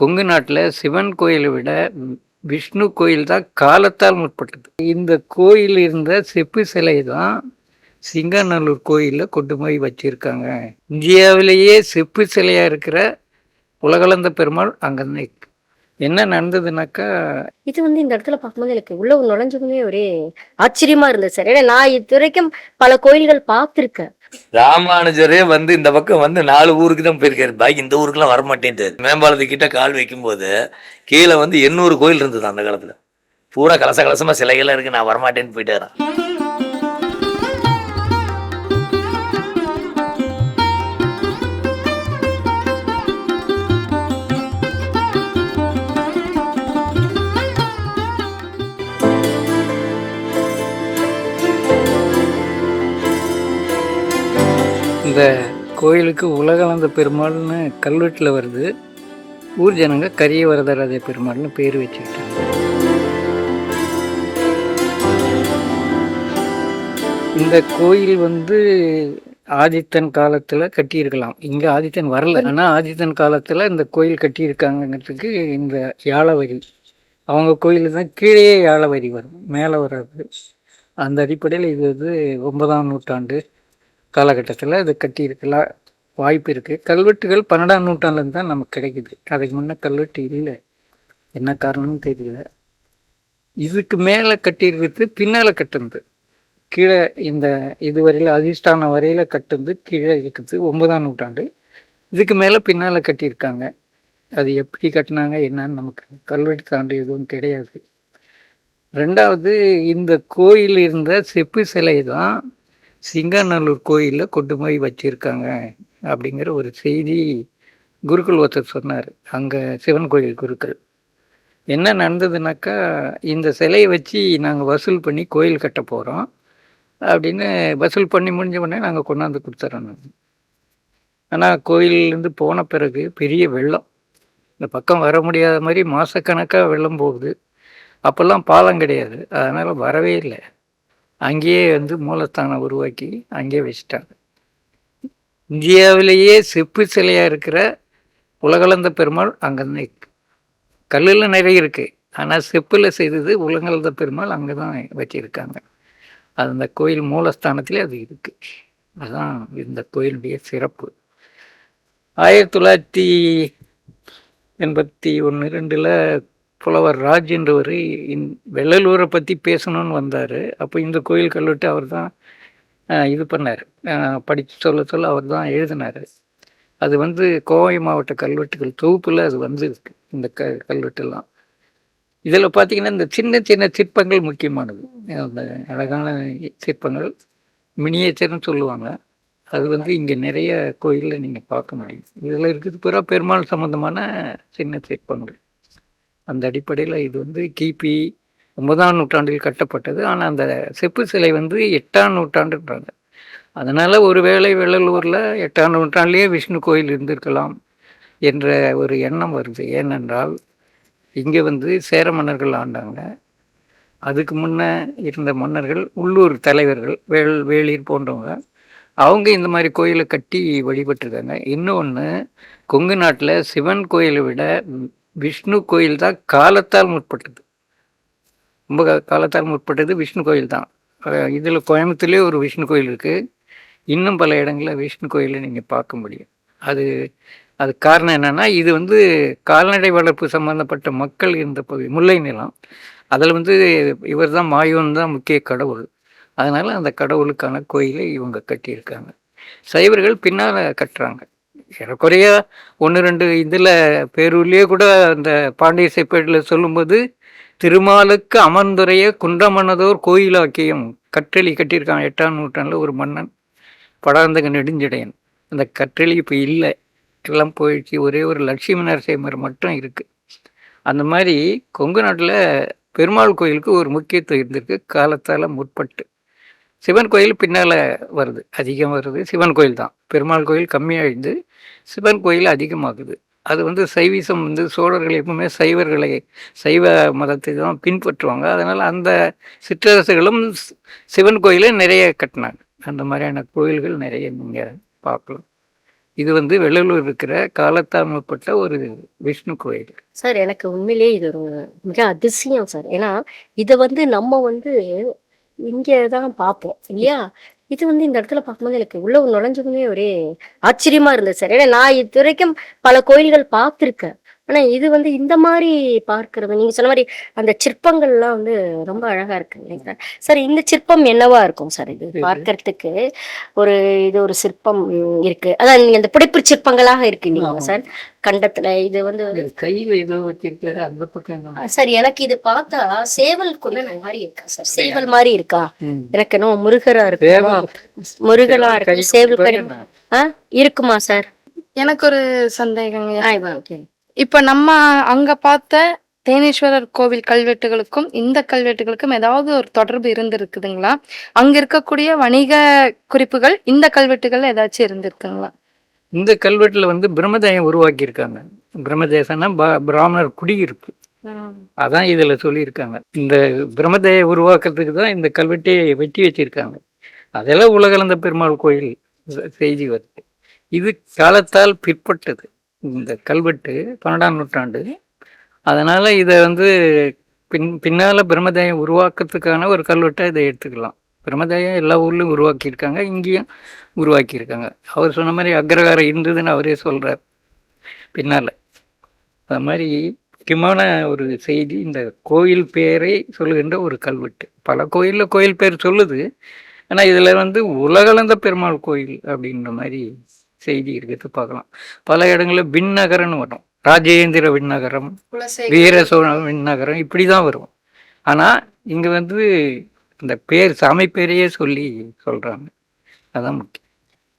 கொங்கு நாட்டில் சிவன் கோயிலை விட விஷ்ணு கோயில் தான் காலத்தால் முற்பட்டது. இந்த கோயில் இருந்த செப்பு சிலை தான் சிங்கநல்லூர் கோயிலில் கொண்டு போய் வச்சிருக்காங்க. இந்தியாவிலேயே செப்பு சிலையாக இருக்கிற உலகளந்த பெருமாள் அங்கே தான் இருக்கு என்ன நடந்ததுனாக்கா? இது வந்து இந்த இடத்துல பார்க்கும்போது எனக்கு உள்ள நுழைஞ்சதுமே ஒரே ஆச்சரியமா இருந்தது சார். ஏன்னா நான் இது வரைக்கும் பல கோயில்கள் பார்த்துருக்கேன். ராமானுஜரே வந்து இந்த பக்கம் வந்து நாலு ஊருக்கு தான் போயிருக்காரு. பாக்கி இந்த ஊருக்குலாம் வரமாட்டேன்ட்டு மேம்பாலத்துக்கிட்ட கால் வைக்கும்போது கீழே வந்து எண்ணூறு கோயில் இருந்தது அந்த காலத்துல. பூரா கலச கலசமா சிலைகள்லாம் இருக்கு. நான் வரமாட்டேன்னு போயிட்டாரான் இந்த கோயிலுக்கு உலகளந்த பெருமாள்னு கல்வெட்டில் வருது. ஊர் ஜனங்க கரிய வரதராஜ பெருமாள்னு பேர் வச்சுக்கிட்டாங்க. இந்த கோயில் வந்து ஆதித்தன் காலத்தில் கட்டியிருக்கலாம். இங்கே ஆதித்தன் வரல. ஆனால் ஆதித்தன் காலத்தில் இந்த கோயில் கட்டியிருக்காங்கங்கிறதுக்கு இந்த யாழவரி அவங்க கோயில் தான் கீழே யாழவரி வரும். மேலே வராது அந்த அடிப்படையில் இது வந்து ஒன்பதாம் நூற்றாண்டு காலகட்டத்தில் இது கட்டியிருக்கலாம் வாய்ப்பு இருக்குது கல்வெட்டுகள் பன்னெண்டாம் நூற்றாண்டுலேருந்து தான் நமக்கு கிடைக்குது. அதுக்கு முன்னே கல்வெட்டு இல்லை. என்ன காரணம்னு தெரியல. இதுக்கு மேலே கட்டியிருக்கிறது பின்னால் கட்டுனது கீழே இந்த இது வரையில் அதிர்ஷ்டான வரையில் கட்டுனது கீழே இருக்குது. ஒன்பதாம் நூற்றாண்டு. இதுக்கு மேலே பின்னால் கட்டியிருக்காங்க. அது எப்படி கட்டினாங்க என்னன்னு நமக்கு கல்வெட்டு சான்று எதுவும் கிடையாது. ரெண்டாவது இந்த கோயில் இருந்த செப்பு சிலை தான் சிங்கநல்லூர் கோயிலில் கொண்டு போய் வச்சுருக்காங்க அப்படிங்கிற ஒரு செய்தி குருக்கள் ஒருத்தர் சொன்னார். அங்கே சிவன் கோயில் குருக்கள். என்ன நடந்ததுனாக்கா இந்த சிலையை வச்சு நாங்கள் வசூல் பண்ணி கோயில் கட்ட போகிறோம் அப்படின்னு வசூல் பண்ணி முடிஞ்ச உடனே நாங்கள் கொண்டாந்து கொடுத்துறோம். ஆனால் கோயிலேருந்து போன பிறகு பெரிய வெள்ளம். இந்த பக்கம் வர முடியாத மாதிரி மாதக்கணக்காக வெள்ளம் போகுது. அப்போல்லாம் பாலம் கிடையாது. அதனால் வரவே இல்லை. அங்கேயே வந்து மூலஸ்தானம் உருவாக்கி அங்கேயே வச்சுட்டாங்க. இந்தியாவிலேயே செப்பு சிலையாக இருக்கிற உலகளந்த பெருமாள் அங்கே தான் இருக்கு. கல்லில் நிறைய இருக்குது ஆனால் செப்பில் செய்தது உலகளந்த பெருமாள் அங்கே தான் வச்சுருக்காங்க. அது அந்த கோயில் மூலஸ்தானத்திலே அது இருக்குது அதுதான் இந்த கோயிலுடைய சிறப்பு. ஆயிரத்தி தொள்ளாயிரத்தி எண்பத்தி ஒன்று ரெண்டில் புலவர் ராஜ் என்றவர் இந் வெள்ளலூரை பற்றி பேசணும்னு வந்தார். அப்போ இந்த கோயில் கல்வெட்டு அவர் தான் இது பண்ணார். படித்து சொல்ல சொல்ல அவர் தான் எழுதினார். அது வந்து கோவை மாவட்ட கல்வெட்டுகள் தொகுப்பில் அது வந்துருக்கு இந்த க கல்வெட்டுலாம் இதில் பார்த்தீங்கன்னா இந்த சின்ன சின்ன சிற்பங்கள் முக்கியமானது. அந்த அழகான சிற்பங்கள் மினியேச்சர்னு சொல்லுவாங்க. அது வந்து இங்கே நிறைய கோயிலில் நீங்கள் பார்க்க முடியும். இதில் இருக்கிறது பூரா பெருமாள் சம்மந்தமான சின்ன சிற்பங்கள். அந்த அடிப்படையில் இது வந்து கிபி ஒன்பதாம் நூற்றாண்டில் கட்டப்பட்டது. ஆனால் அந்த செப்பு சிலை வந்து எட்டாம் நூற்றாண்டுன்றாங்க. அதனால் ஒருவேளை வெள்ளலூரில் எட்டாம் நூற்றாண்டிலேயே விஷ்ணு கோயில் இருந்திருக்கலாம் என்ற ஒரு எண்ணம் வருது. ஏனென்றால் இங்கே வந்து சேர மன்னர்கள் ஆண்டாங்க. அதுக்கு முன்னே இருந்த மன்னர்கள் உள்ளூர் தலைவர்கள் வேள் வேளிர் போன்றவங்க அவங்க இந்த மாதிரி கோயிலை கட்டி வழிபட்டிருக்காங்க. இன்னொன்று கொங்கு நாட்டில் சிவன் கோயிலை விட விஷ்ணு கோயில் தான் காலத்தால் முற்பட்டது. ரொம்ப காலத்தால் முற்பட்டது விஷ்ணு கோயில் தான். இதில் கோயம்புத்தூர்லேயே ஒரு விஷ்ணு கோயில் இருக்குது இன்னும் பல இடங்களில் விஷ்ணு கோயிலை நீங்கள் பார்க்க முடியும். அது அது காரணம் என்னென்னா இது வந்து கால்நடை வளர்ப்பு சம்மந்தப்பட்ட மக்கள் இருந்த பகுதி முல்லை நிலம். அதில் வந்து இவர் தான் மாயோன் தான் முக்கிய கடவுள். அதனால் அந்த கடவுளுக்கான கோயிலை இவங்க கட்டியிருக்காங்க. சைவர்கள் பின்னால் கட்டுறாங்க. ஏறக்குறைய ஒன்று ரெண்டு இதில் பேரூர்லேயே கூட அந்த பாண்டிய செப்பேட்டில் சொல்லும்போது திருமாலுக்கு அமர்ந்துரைய குன்றமன்னதோர் கோயிலாக்கியம் கற்றளி கட்டியிருக்கான். எட்டாம் நூற்றாண்டில் ஒரு மன்னன் படாந்தக நெடுஞ்சடையன். அந்த கற்றளி இப்போ இல்லை. எல்லாம் போயிடுச்சு. ஒரே ஒரு லட்சுமி நரசிம்மர் மட்டும் இருக்குது அந்த மாதிரி கொங்கு நாட்டில் பெருமாள் கோயிலுக்கு ஒரு முக்கியத்துவம் இருந்திருக்கு. காலத்தால் முற்பட்டு. சிவன் கோயில் பின்னால் வருது அதிகம் வருது. சிவன் கோயில் தான். பெருமாள் கோயில் கம்மியாகிடுது சிவன் கோயில் அதிகமாகுது. அது வந்து சைவீசம் வந்து சோழர்கள் எப்பவுமே சைவர்களை சைவ மதத்தை தான் பின்பற்றுவாங்க. அதனால் அந்த சிற்றரசுகளும் சிவன் கோயிலை நிறைய கட்டினாங்க. அந்த மாதிரியான கோயில்கள் நிறைய நீங்கள் பார்க்கலாம். இது வந்து வெள்ளலூர் இருக்கிற காலத்தாமப்பட்ட ஒரு விஷ்ணு கோயில். சார் எனக்கு உண்மையிலேயே இது ஒரு மிக அதிசயம் சார். ஏன்னா இதை வந்து நம்ம வந்து இங்கே தான் பார்ப்போம் இல்லையா? இது வந்து இந்த இடத்துல பார்க்கும்போது எனக்கு உள்ள நுழைஞ்சதுமே ஒரே ஆச்சரியமா இருந்தது சார். ஏன்னா நான் இது வரைக்கும் பல கோயில்கள் பார்த்துருக்கேன். ஆனா இது வந்து இந்த மாதிரி பார்க்கிறது நீங்க சொன்ன மாதிரி அந்த சிற்பங்கள்லாம் வந்து ரொம்ப அழகா இருக்கு நினைக்கிறேன். சார் இந்த சிற்பம் என்னவா இருக்கும் சார் இது பார்க்கறதுக்கு? ஒரு இது ஒரு சிற்பம் இருக்கு. அதான் நீங்க இந்த புடைப்பு சிற்பங்களாக இருக்கு ஆமா. சார்? கண்டத்துல இது வந்து இது கையில ஏதோ வச்சிருக்காரு அந்த பக்கம் சார் எனக்கு இது பார்த்தா சேவல் குதிரை மாதிரி இருக்கா சார்? சேவல் மாதிரி இருக்கா. எனக்கு என்ன முருகரா இருக்கு. முருகலா இருக்கு. சேவல் இருக்குமா சார்? எனக்கு ஒரு சந்தேகங்க. okay. இப்ப நம்ம அங்க பார்த்த தேனீஸ்வரர் கோவில் கல்வெட்டுகளுக்கும் இந்த கல்வெட்டுகளுக்கும் ஏதாவது ஒரு தொடர்பு இருந்திருக்குதுங்களா? அங்க இருக்கக்கூடிய வணிக குறிப்புகள் இந்த கல்வெட்டுகள் ஏதாச்சும் இருந்திருக்குங்களா? இந்த கல்வெட்டுல வந்து பிரம்மதேயம் உருவாக்கி இருக்காங்க பிரம்மதேசம்னா பிராமணர் குடியிருப்பு. அதான் இதுல சொல்லியிருக்காங்க. இந்த பிரம்மதேய உருவாக்குறதுக்கு தான் இந்த கல்வெட்டையை வெட்டி வச்சிருக்காங்க. அதெல்லாம் உலகளந்த பெருமாள் கோயில் செய்தி வருது. இது காலத்தால் பிற்பட்டது. இந்த கல்வெட்டு பன்னெண்டாம் நூற்றாண்டு. அதனால் இதை வந்து பின் பின்னால பிரம்மதேயம் உருவாக்கத்துக்கான ஒரு கல்வெட்டை இதை எடுத்துக்கலாம். பிரம்மதேயம் எல்லா ஊர்லேயும் உருவாக்கியிருக்காங்க இங்கேயும் உருவாக்கியிருக்காங்க. அவர் சொன்ன மாதிரி அக்ரகாரம் இருந்ததுன்னு அவரே சொல்கிறார் பின்னால. அது மாதிரி முக்கியமான ஒரு செய்தி இந்த கோயில் பேரை சொல்லுகின்ற ஒரு கல்வெட்டு. பல கோயிலில் கோயில் பேர் சொல்லுது ஆனால் இதில் வந்து உலகளந்த பெருமாள் கோயில் அப்படின்ற மாதிரி செய்தி இருக்கிறது பார்க்கலாம். பல இடங்களில் விண்ணகரம்னு வரும். ராஜேந்திர விண்ணகரம் வீர சோழ விண்ணகரம் இப்படி தான் வரும். ஆனால் இங்கே வந்து இந்த பேர் சாமி பேரையே சொல்லி சொல்கிறாங்க அதான் முக்கியம்.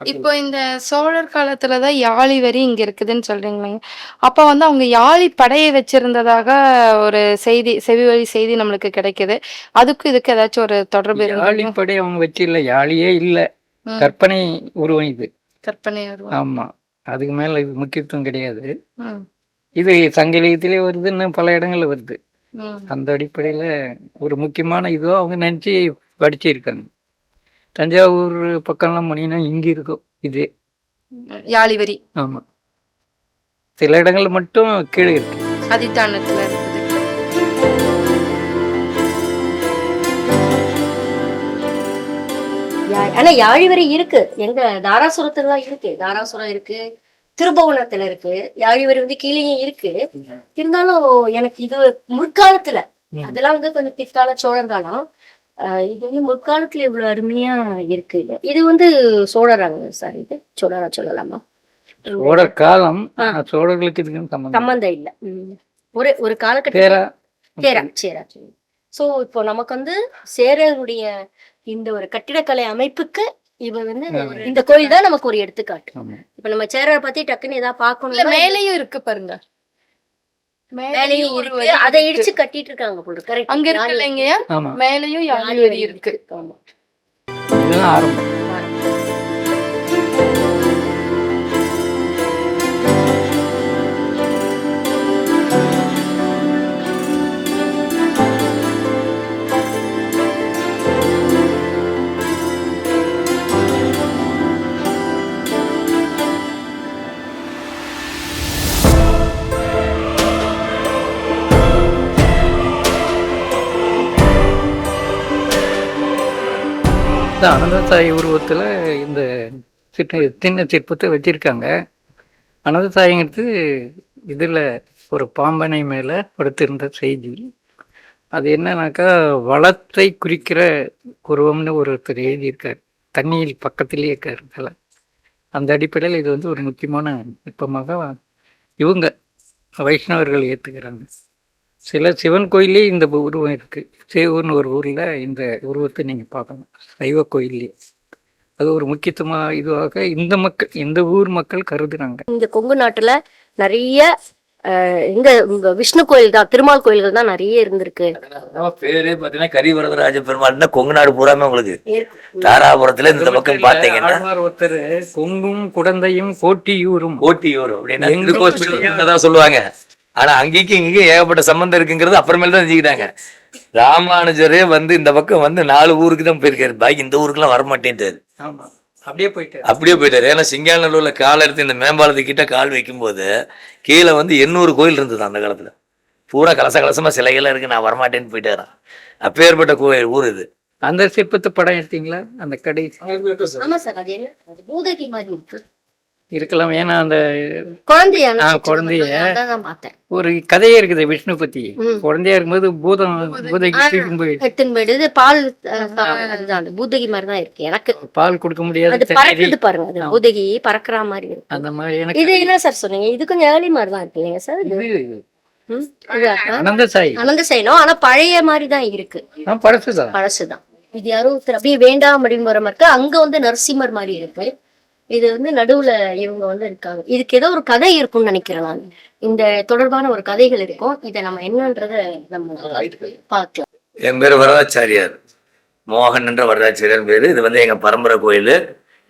இப்போ இந்த சோழர் காலத்துலதான் யாழி வரி இங்க இருக்குதுன்னு சொல்றீங்களேங்க அப்ப வந்து அவங்க யாழி படையை வச்சிருந்ததாக ஒரு செய்தி செவி வழி செய்தி நம்மளுக்கு கிடைக்குது. அதுக்கும் இதுக்கு ஏதாச்சும் ஒரு தொடர்பு இருக்கு யாழிப்படை அவங்க வச்சிடல யாழியே இல்லை. கற்பனை உருவம் இது. கற்பனை ஆமா. அதுக்கு மேல இது முக்கியத்துவம் கிடையாது. இது சங்கலியத்திலே வருதுன்னு பல இடங்கள்ல வருது. அந்த அடிப்படையில ஒரு முக்கியமான இதோ அவங்க நினைச்சு படிச்சிருக்காங்க தஞ்சாவூர் பக்கம்லாம் போனீங்கன்னா இங்க இருக்கும் இது. யாழி வரி ஆமா. சில இடங்கள்ல மட்டும் கீழே இருக்கு. அதித்தானத்துல ஆனா யாழி வரை இருக்கு. எங்க தாராசுரத்துல இருக்கு. தாராசுரம் இருக்கு. திருபுவனத்துல இருக்கு. யாழி வரி வந்து கீழேயும் இருக்கு. இருந்தாலும் எனக்கு இது முற்காலத்துல. அதெல்லாம் வந்து கொஞ்சம் பிற்கால சோழர் காலம் ஆஹ் இது வந்து முற்காலத்துல இவ்வளவு அருமையா இருக்கு. இது வந்து சோழராங்க சார் இது? சோழரா சொல்லலாமா? சோழர் காலம் சோழர்களுக்கு இதுக்கும் சம்பந்தம்? சம்பந்தம் இல்ல. ஒரு ஒரு காலகட்டம் சேரா சேரா. சோ இப்போ நமக்கு வந்து சேரருடைய இந்த ஒரு கட்டிடக்கலை அமைப்புக்கு இவ வந்து. இந்த கோயில் தான் நமக்கு ஒரு எடுத்துக்காட்டு. இப்ப நம்ம சேரரை பத்தி டக்குன்னு ஏதாவது இல்ல பார்க்கணும் மேலேயும் இருக்கு பாருங்க. மேலேயும் இருக்கு அதை. இடிச்சு கட்டிட்டு இருக்காங்க போல. கரெக்ட் அங்க இருக்கு. இல்லைங்க மேலேயும் இருக்கு. ஆமா. அனந்தசாயி உருவத்தில் இந்த சின்ன சின்ன சிற்பத்தை வச்சிருக்காங்க. அனந்தசாயிங்கிறது இதில் ஒரு பாம்பனை மேலே படுத்திருந்த செய்தி. அது என்னன்னாக்கா வளத்தை குறிக்கிற உருவம்னு ஒருத்தர் எழுதியிருக்கார். தண்ணியில் பக்கத்திலே இருக்காரு அந்த அடிப்படையில் இது வந்து ஒரு முக்கியமான நுட்பமாக இவங்க வைஷ்ணவர்கள் ஏற்றுக்கிறாங்க சில சிவன் கோயிலே இந்த உருவம் இருக்கு. சேவூர்னு ஒரு ஊர்ல இந்த உருவத்தை நீங்க பார்க்கணும். சைவ கோயிலே. அது ஒரு முக்கியத்துவமா இதுவாக இந்த மக்கள் இந்த ஊர் மக்கள் கருதுறாங்க. இந்த கொங்கு நாட்டுல நிறைய அஹ், எங்க இங்க விஷ்ணு கோயில் தான் திருமால் கோயில்கள் தான் நிறைய இருந்திருக்கு. பேரே பாத்தீங்கன்னா கரிவரதராஜ பெருமாள்னா கொங்கு நாடு பூராமே உங்களுக்கு. தாராபுரத்துல இந்த பக்கம் பாத்தீங்கன்னா ஒருத்தர்? கொங்கும் குடந்தையும் கோட்டியூரும் ஓட்டி வரும் அப்படின்னா சொல்லுவாங்க. ஆனா அங்கேயும் இங்கேயும் ஏகப்பட்ட சம்பந்தம் இருக்குங்கிறது அப்புறமேல தான் தெரிஞ்சுக்கிட்டாங்க. ராமானுஜரே வந்து இந்த பக்கம் வந்து நாலு ஊருக்கு தான் போயிருக்காரு. பாக்கி இந்த ஊருக்குலாம் வரமாட்டேன்ட்டாரு. ஆமா. அப்படியே போயிட்டு அப்படியே போயிட்டாரு. ஏன்னா சிங்காநல்லூர்ல கால் எடுத்து இந்த மேம்பாலத்துக்கிட்ட கால் வைக்கும்போது கீழே வந்து எண்ணூறு கோயில் இருந்தது அந்த காலத்துல. பூரா கலச கலசமா சிலைகள்லாம் இருக்கு நான் வரமாட்டேன்னு போயிட்டாரான் அப்பேற்பட்ட கோயில் ஊர் இது. அந்த சிற்பத்து படம் எடுத்தீங்களா? அந்த கடை இருக்கலாம். ஏன்னா அந்த குழந்தையா குழந்தைய. ஒரு கதையே இருக்குது விஷ்ணு பத்தி. குழந்தையா இருக்கும்போது பூதம் எடுத்துன்னு போயிடுது. பால் பூதகி மாதிரி தான் இருக்கு. எனக்கு பால் கொடுக்க முடியாது. அது பறக்குது பாருங்க. அது பூதகி பறக்குற மாதிரி இருக்கு. அந்த மாதிரி எனக்கு இது என்ன சார் சொன்னீங்க? இது கொஞ்சம் ஏர்லி மாதிரி தான் இருக்கு இல்லைங்க சார் இது இது ம், இது, ஆ, அனந்த சாய். அனந்த சைனம் ஆனா பழைய மாதிரி தான் இருக்கு. நான் பழசுதான். பழசுதான். இது யாரோ ஒருத்தர் அப்படியே வேண்டாம் அப்படின்னு வர மாதிரி இருக்கு. அங்க வந்து நரசிம்மர் மாதிரி இருக்கு. இது வந்து நடுவுல இவங்க வந்து இருக்காங்க. இதுக்கு ஏதோ ஒரு கதை இருக்கும்னு நினைக்கிறேன் நான். இந்த தொடர்பான ஒரு கதைகள் இருக்கும். இதை நம்ம என்னன்றத நம்ம பார்க்கலாம். என் பேர் வரதாச்சாரியார். மோகன் என்ற வரதாச்சாரியார் பேர். இது வந்து எங்கள் பரம்பரை கோயில்.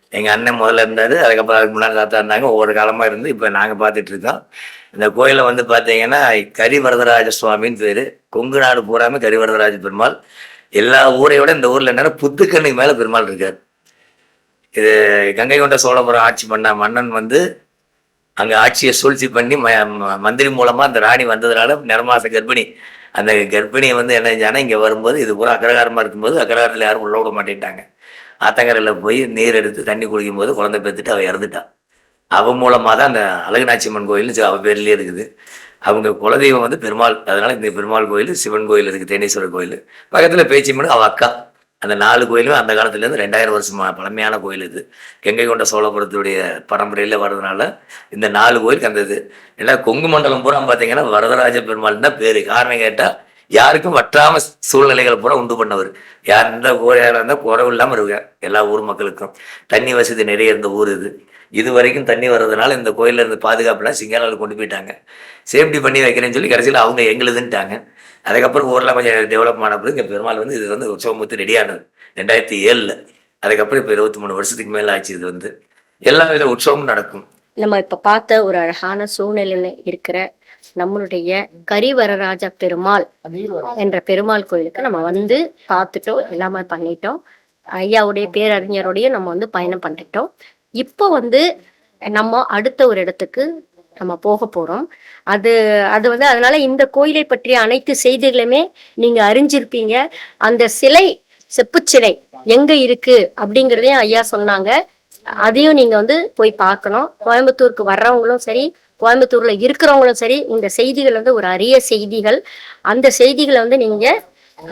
எங்கள் அண்ணன் முதல்ல இருந்தார். அதுக்கப்புறம் அதுக்கு முன்னாடி தாத்தா இருந்தாங்க. ஒவ்வொரு காலமாக இருந்து இப்போ நாங்கள் பார்த்துட்டு இருக்கோம். இந்த கோயிலில் வந்து பார்த்தீங்கன்னா கரிவரதராஜ சுவாமின்னு பேர். கொங்கு நாடு பூராமே கரிவரதராஜ பெருமாள். எல்லா ஊரையோட இந்த ஊரில் என்னன்னா புத்துக்கண்ணுக்கு மேலே பெருமாள் இருக்கார். இது கங்கை கொண்ட சோழபுரம் ஆட்சி பண்ண மன்னன் வந்து அங்கே ஆட்சியை சூழ்ச்சி பண்ணி ம ம- மந்திரி மூலமாக அந்த ராணி வந்ததுனால நிறமாச கர்ப்பிணி அந்த கர்ப்பிணியை வந்து என்ன செஞ்சானா இங்கே வரும்போது இது பூரா அக்ரகாரமாக இருக்கும்போது அக்ரகாரத்தில் யாரும் உள்ள விட மாட்டேன்ட்டாங்க. ஆத்தங்கரையில் போய் நீர் எடுத்து தண்ணி குடிக்கும்போது குழந்தை பெற்றுட்டு அவள் இறந்துட்டா. அவ மூலமாக தான் அந்த அழகுநாச்சியம்மன் கோயில் அவள் பேர்லேயே இருக்குது. அவங்க குலதெய்வம் வந்து பெருமாள். அதனால இந்த பெருமாள் கோயில் சிவன் கோயில் இருக்குது தேனீஸ்வரர் கோயில். பக்கத்தில் பேச்சியம்மன் அவள் அக்கா. அந்த நாலு கோயிலும் அந்த காலத்துலேருந்து ரெண்டாயிரம் வருஷமா பழமையான கோயில் இது. கங்கை கொண்ட சோழபுரத்துடைய பரம்பரையில் வர்றதுனால இந்த நாலு கோயிலுக்கு அந்த இது. ஏன்னா கொங்கு மண்டலம் பூரா பார்த்தீங்கன்னா வரதராஜ பெருமாள் தான் பேர். காரணம் கேட்டால் யாருக்கும் வற்றாம சூழ்நிலைகளை பூரா உண்டு பண்ணவர். யார் எந்த கோயிலாக இருந்தால் குறவு இல்லாமல் இருக்க எல்லா ஊர் மக்களுக்கும். தண்ணி வசதி நிறைய இருந்த ஊர் இது. இது வரைக்கும் தண்ணி வர்றதுனால இந்த கோயிலில் இருந்து பாதுகாப்புலாம் சிங்காலாவில் கொண்டு போயிட்டாங்க. சேஃப்டி பண்ணி வைக்கிறேன்னு சொல்லி கடைசியில் அவங்க எங்களுதுன்ட்டாங்க. அதுக்கப்புறம் ஊரெலாம் கொஞ்சம் டெவலப் ஆன இங்கே பெருமாள் வந்து இது வந்து உற்சவமுத்து ரெடியானது ரெண்டாயிரத்தி ஏழில். அதுக்கப்புறம் இப்போ இருபத்தி மூணு வருஷத்துக்கு மேலே ஆச்சு இது வந்து. எல்லா வித உற்சவமும் நடக்கும். நம்ம இப்ப பார்த்த ஒரு அழகான சூழ்நிலையில இருக்கிற நம்மளுடைய கரிவரராஜ பெருமாள் என்ற பெருமாள் கோயிலுக்கு நம்ம வந்து பார்த்துட்டோம் எல்லாமே பண்ணிட்டோம். ஐயாவுடைய பேரறிஞருடைய நம்ம வந்து பயணம் பண்ணிட்டோம். இப்போ வந்து நம்ம அடுத்த ஒரு இடத்துக்கு நம்ம போக போறோம். அது அது வந்து அதனால இந்த கோயிலை பற்றிய அனைத்து செய்திகளுமே நீங்க அறிஞ்சிருப்பீங்க. அந்த சிலை செப்பு சிலை எங்க இருக்கு அப்படிங்கிறதையும் ஐயா சொன்னாங்க. அதையும் நீங்க வந்து போய் பார்க்கணும். கோயம்புத்தூருக்கு வர்றவங்களும் சரி கோயம்புத்தூர்ல இருக்கிறவங்களும் சரி இந்த செய்திகள் வந்து ஒரு அரிய செய்திகள். அந்த செய்திகளை வந்து நீங்க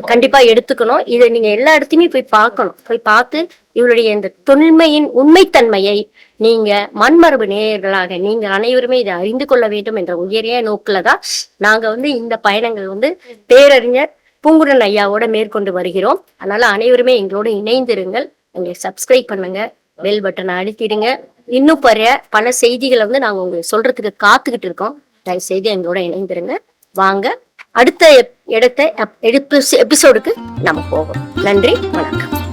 கண்டிப்பா எடுத்துக்கணும். இதை நீங்க எல்லா இடத்தையுமே போய் பார்க்கணும். போய் பார்த்து இவருடைய இந்த தொன்மையின் உண்மைத்தன்மையை நீங்க மண்மரபு நேயர்களாக நீங்கள் அனைவருமே இதை அறிந்து கொள்ள வேண்டும் என்ற உயரிய நோக்கில தான் நாங்க வந்து இந்த பயணங்கள் வந்து பேரறிஞர் பூங்குடன் ஐயாவோட மேற்கொண்டு வருகிறோம். அதனால அனைவருமே எங்களோட இணைந்திருங்கள். எங்களை சப்ஸ்கிரைப் பண்ணுங்க பெல் பட்டனை அழுத்திடுங்க. இன்னும் பெரிய பல செய்திகளை வந்து நாங்க உங்களுக்கு சொல்றதுக்கு காத்துக்கிட்டு இருக்கோம். தயவு செய்து எங்களோட இணைந்திருங்க. வாங்க அடுத்த எப்- இடத்த எபிசோடுக்கு நம்ம போவோம். நன்றி வணக்கம்.